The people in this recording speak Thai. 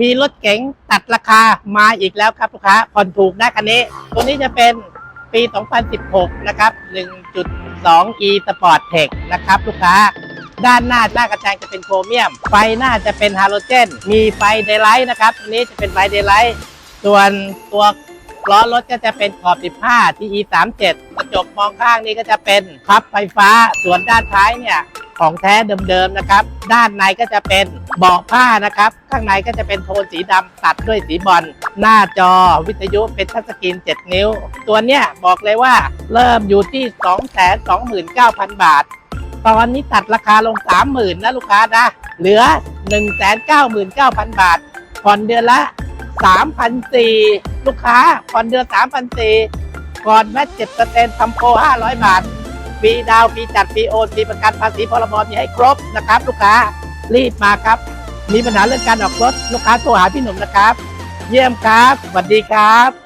มีรถเก๋งตัดราคามาอีกแล้วครับลูกค้าผ่อนถูกนะคันนี้ ตัวนี้จะเป็นปี 2016 นะครับ 1.2 e Sport Tech นะครับลูกค้า ด้านหน้าหน้ากระจังจะเป็นโครเมียม ไฟหน้าจะเป็นฮาโลเจน มีไฟเดย์ไลท์นะครับตัวนี้จะเป็นไฟเดย์ไลท์ ส่วนตัวล้อรถก็จะเป็นขอบ 15 TE 37กระจกมองข้างนี่ก็จะเป็นพับไฟฟ้า ส่วนด้านท้ายเนี่ย ของแท้เดิมๆนะครับ ด้านในก็จะเป็นเบาะผ้านะครับ ข้างในก็จะเป็นโทนสีดำตัดด้วยสีบอล หน้าจอวิทยุเป็นทัชสกรีน 7 นิ้ว ตัวเนี้ยบอกเลยว่าเริ่มอยู่ที่ 229,000 บาท ตอนนี้ตัดราคาลง 30,000นะลูกค้านะ เหลือ 199,000 บาท ผ่อนเดือนละ 3,400 ลูกค้าผ่อนเดือน3,400ก่อนแม่เจ็ดเปอร์เซ็นต์ทำโปร500 บาท ฟรีดาวฟรีจัดฟรีโอนฟรีประกันภาษีพรบมีให้ครบนะครับ ลูกค้ารีบมาครับ มีปัญหาเรื่องการออกรถลูกค้าโทรหาพี่หนุ่มนะครับ เยี่ยมครับสวัสดีครับ